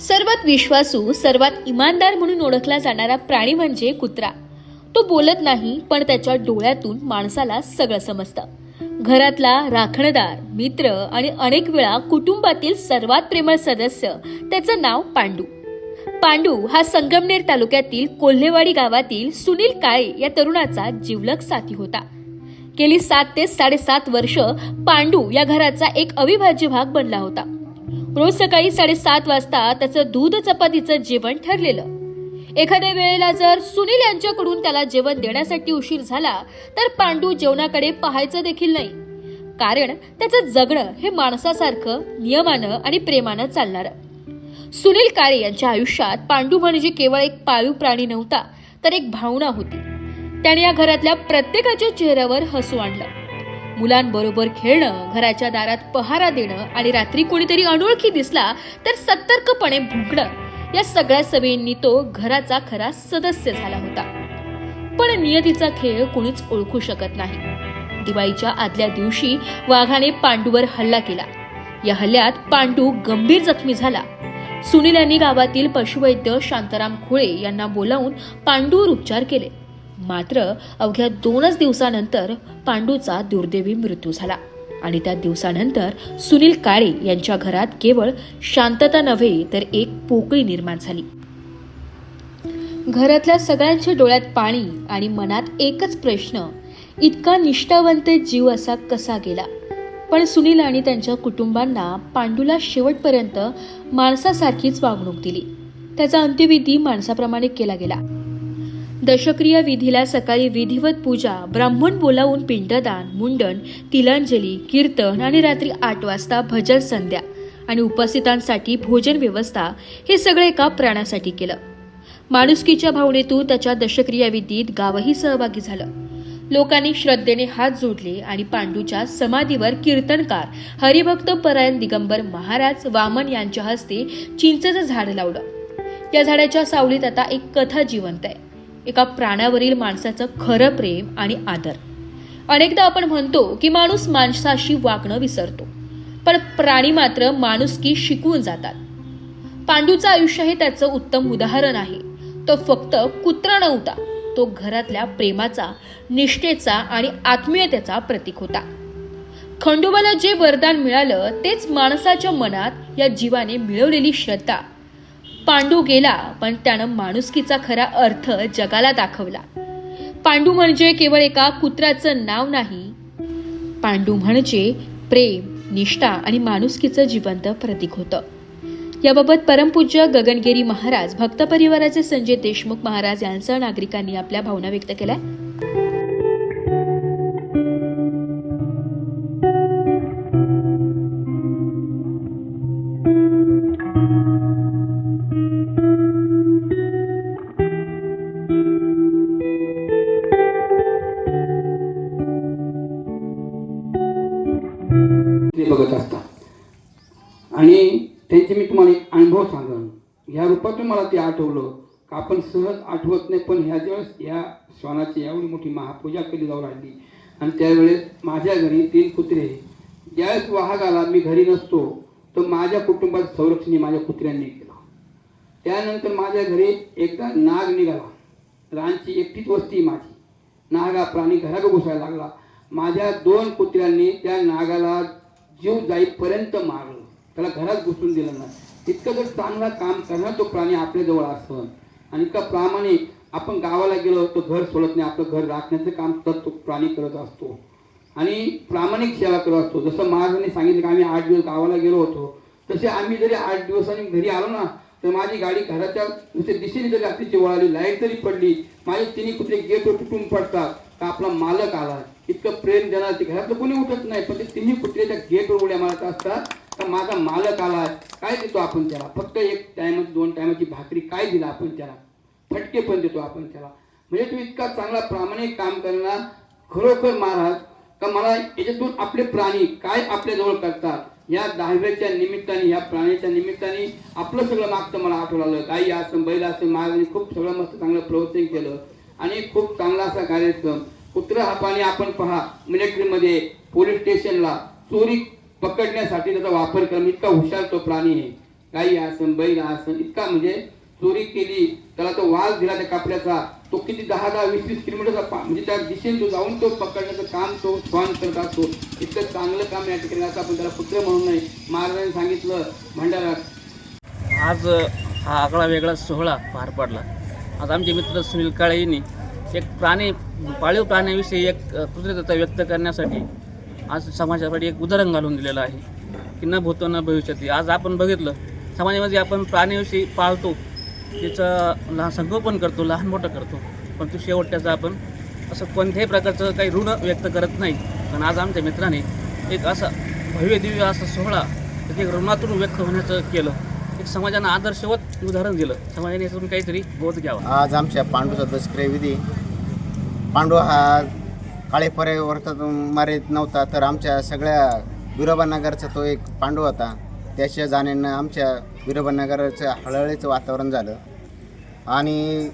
सर्वात विश्वासू सर्वात इमानदार म्हणून ओळखला जाणारा प्राणी म्हणजे कुत्रा. तो बोलत नाही पण त्याच्या डोळ्यातून माणसाला सगळं समजतं. घरातला राखणदार मित्र आणि अनेक वेळा कुटुंबातील सर्वात प्रेमळ सदस्य त्याचं नाव पांडू. पांडू हा संगमनेर तालुक्यातील कोल्हेवाडी गावातील सुनील काळे या तरुणाचा जिवलग साथी होता. गेली सात ते साडेसात वर्ष पांडू या घराचा एक अविभाज्य भाग बनला होता. रोज सकाळी साडेसात वाजता त्याचं दूध चपातीचं जेवण ठरलेलं. एखाद्या वेळेला जर सुनील यांच्याकडून त्याला जेवण देण्यासाठी उशीर झाला तर पांडू जेवणाकडे पाहायचं देखील नाही. कारण त्याचं जगणं हे माणसासारखं नियमानं आणि प्रेमानं चालणारं. सुनील काळे यांच्या आयुष्यात पांडू म्हणजे केवळ एक पाळीव प्राणी नव्हता तर एक भावना होती. त्याने या घरातल्या प्रत्येकाच्या चेहऱ्यावर हसू आणलं. मुलांबरोबर खेळणं घराच्या दारात पहारा देणं आणि रात्री कोणीतरी अनोळखी दिसला तर सतर्कपणे भुंकणं. या सगळ्या सवयींनी तो घराचा खरा सदस्य झाला होता. पण नियतीचा खेळ कोणीच ओळखू शकत नाही. दिवाळीच्या आदल्या दिवशी वाघाने पांडूवर हल्ला केला. या हल्ल्यात पांडू गंभीर जखमी झाला. सुनील यांनी गावातील पशुवैद्य शांताराम खुळे यांना बोलावून पांडूवर उपचार केले. मात्र अवघ्या दोनच दिवसानंतर पांडूचा दुर्दैवी मृत्यू झाला. आणि त्या दिवसानंतर सुनील काळे यांच्या घरात केवळ शांतता नव्हे तर एक पोकळी निर्माण झाली. घरातल्या सगळ्यांच्या डोळ्यात पाणी आणि मनात एकच प्रश्न इतका निष्ठावंत जीव असा कसा गेला? पण सुनील आणि त्यांच्या कुटुंबांना पांडूला शेवटपर्यंत माणसासारखीच वागणूक दिली. त्याचा अंत्यविधी माणसाप्रमाणे केला गेला. दशक्रिया विधीला सकाळी विधिवत पूजा ब्राह्मण बोलावून पिंडदान मुंडन तिलांजली कीर्तन आणि रात्री आठ वाजता भजन संध्या आणि उपस्थितांसाठी भोजन व्यवस्था हे सगळे एका प्राण्यासाठी केलं. माणुसकीच्या भावनेतून त्याच्या दशक्रिया विधीत गावही सहभागी झालं. लोकांनी श्रद्धेने हात जोडले आणि पांडूच्या समाधीवर कीर्तनकार हरिभक्त परायण दिगंबर महाराज वामन यांच्या हस्ते चिंचेचं झाड लावलं. या झाडाच्या सावलीत आता एक कथा जिवंत आहे. एका प्राण्यावरील माणसाचं खरं प्रेम आणि आदर. अनेकदा आपण म्हणतो की माणूस माणसाशी वागणं विसरतो पण प्राणी मात्र माणुसकी शिकवून जातात. पांडूचं आयुष्य हे त्याचं उत्तम उदाहरण आहे. तो फक्त कुत्रा नव्हता तो घरातल्या प्रेमाचा निष्ठेचा आणि आत्मीयतेचा प्रतीक होता. खंडोबाला जे वरदान मिळालं तेच माणसाच्या मनात या जीवाने मिळवलेली श्रद्धा. पांडू गेला पण त्यानं माणुसकीचा खरा अर्थ जगाला दाखवला. पांडू म्हणजे केवळ एका कुत्र्याचं नाव नाही पांडू म्हणजे प्रेम निष्ठा आणि माणुसकीचं जिवंत प्रतीक होतं. याबाबत परमपूज्य गगनगिरी महाराज भक्त परिवाराचे संजय देशमुख महाराज यांसह नागरिकांनी आपल्या भावना व्यक्त केल्या. आणि त्यांचे मी तुम्हाला एक अनुभव सांगन. ह्या रूपातून मला ते आठवलं का आपण सहज आठवत नाही पण ह्या दिवस ह्या श्वानाची एवढी मोठी महापूजा केली जाऊ राहिली आणि त्यावेळेस माझ्या घरी तीन कुत्रे. ज्यावेळेस वाहक आला मी घरी नसतो तर माझ्या कुटुंबात संरक्षण माझ्या कुत्र्यांनी केलं. त्यानंतर माझ्या घरी एकदा नाग निघाला. रानची एकटीच वस्ती माझी. नाग हा प्राणी घरात घुसायला लागला. माझ्या दोन कुत्र्यांनी त्या नागाला जीव जाईपर्यंत मारलं. त्याला घरात घुसून दिलं नाही. इतकं जर चांगला काम करणार तो प्राणी आपल्याजवळ असतं आणि इतका प्रामाणिक आपण गावाला गेलो तर घर सोडत नाही आपलं घर राखण्याचं काम तर तो प्राणी करत असतो. आणि प्रामाणिक सेवा करत असतो. जसं महाराजांनी सांगितलं की आम्ही आठ दिवस गावाला गेलो होतो तसे आम्ही जरी आठ दिवसांनी घरी आलो ना तर माझी गाडी घराच्या नुसते दिशेने जरी रात्रीची वळाली लाइट जरी पडली माझे तिन्ही कुत्रे गेटवर तुटून पडतात का आपला मालक आला. इतकं प्रेम देणार ते घरातलं कोणी उठत नाही पण ते तिन्ही कुत्रे गेटवर उड्या मारत असतात. तर माझा मालक आला काय देतो आपण त्याला? फक्त एक टायमाची दोन टायमाची भाकरी काय दिला आपण त्याला? फटके पण देतो आपण त्याला. म्हणजे तू इतका चांगला प्रामाणिक काम करणार खरोखर महाराज. का मला याच्यातून आपले प्राणी काय आपल्याजवळ करतात? या दहाव्याच्या निमित्ताने या प्राण्याच्या निमित्ताने आपलं सगळं मागचं मला आठवलं आलं गाई असं बैल असं महाराजांनी खूप सगळं मस्त चांगलं प्रवचन केलं. आणि खूप चांगला असा कार्यक्रम. कुत्र हा पाणी आपण पहा मिलिटरीमध्ये पोलीस स्टेशनला चोरी पकडण्यासाठी त्याचा वापर करणं इतका हुशार तो प्राणी आहे. गाई असन बैल आसन इतका म्हणजे चोरी केली त्याला तो वास दिला त्या कापल्याचा तो किती दहा दहा वीस वीस किलोमीटरचा म्हणजे त्या दिशेने तो जाऊन तो पकडण्याचं काम तो श्वान करत असतो. इतकं चांगलं काम या ठिकाणी असं आपण त्याला पुत्र म्हणून नाही महाराजांनी सांगितलं भंडारात. आज हा आगळा वेगळा सोहळा पार पडला. आज आमचे मित्र सुनील काळे यांनी एक प्राणी पाळीव प्राण्याविषयी एक कृतज्ञता व्यक्त करण्यासाठी आज समाजासाठी एक उदाहरण घालून दिलेलं आहे की न भूतो न भविष्यती. आज आपण बघितलं समाजामध्ये आपण प्राण्याविषयी पाळतो तिचं लहान संगोपन करतो लहान मोठं करतो पण तो शेवट त्याचा आपण असं कोणत्याही प्रकारचं काही ऋण व्यक्त करत नाही. पण आज आमच्या मित्राने एक असा भव्य दिव्य असा सोहळा एक ऋणातून व्यक्त होण्याचं केलं. एक समाजानं आदर्शवत उदाहरण दिलं. समाजाने यातून काहीतरी बोध घ्यावा. आज आमच्या पांडूचा दसक्रय विधी. पांडू हा काळे वर्षात मारित नव्हता तर आमच्या सगळ्या विरोबानगरचा तो एक पांडू होता. त्याच्या जाण्यानं आमच्या विरोबानगरचं हळहळीचं वातावरण झालं. आणि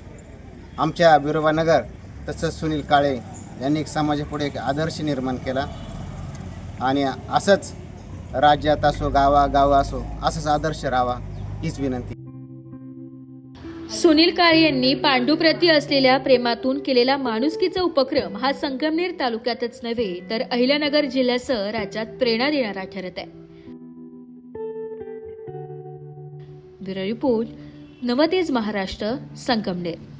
आमच्या विरोबानगर तसंच सुनील काळे यांनी एक समाजापुढे एक आदर्श निर्माण केला. आणि असंच राज्यात असो गावा गाव असो असंच आदर्श राहावा हीच विनंती. सुनील काळे यांनी पांडूप्रती असलेल्या प्रेमातून केलेला माणुसकीचा उपक्रम हा संगमनेर तालुक्यातच नव्हे तर अहिल्यानगर जिल्ह्यासह राज्यात प्रेरणा देणारा ठरत आहे. Bureau report Navtej Maharashtra Sangamner.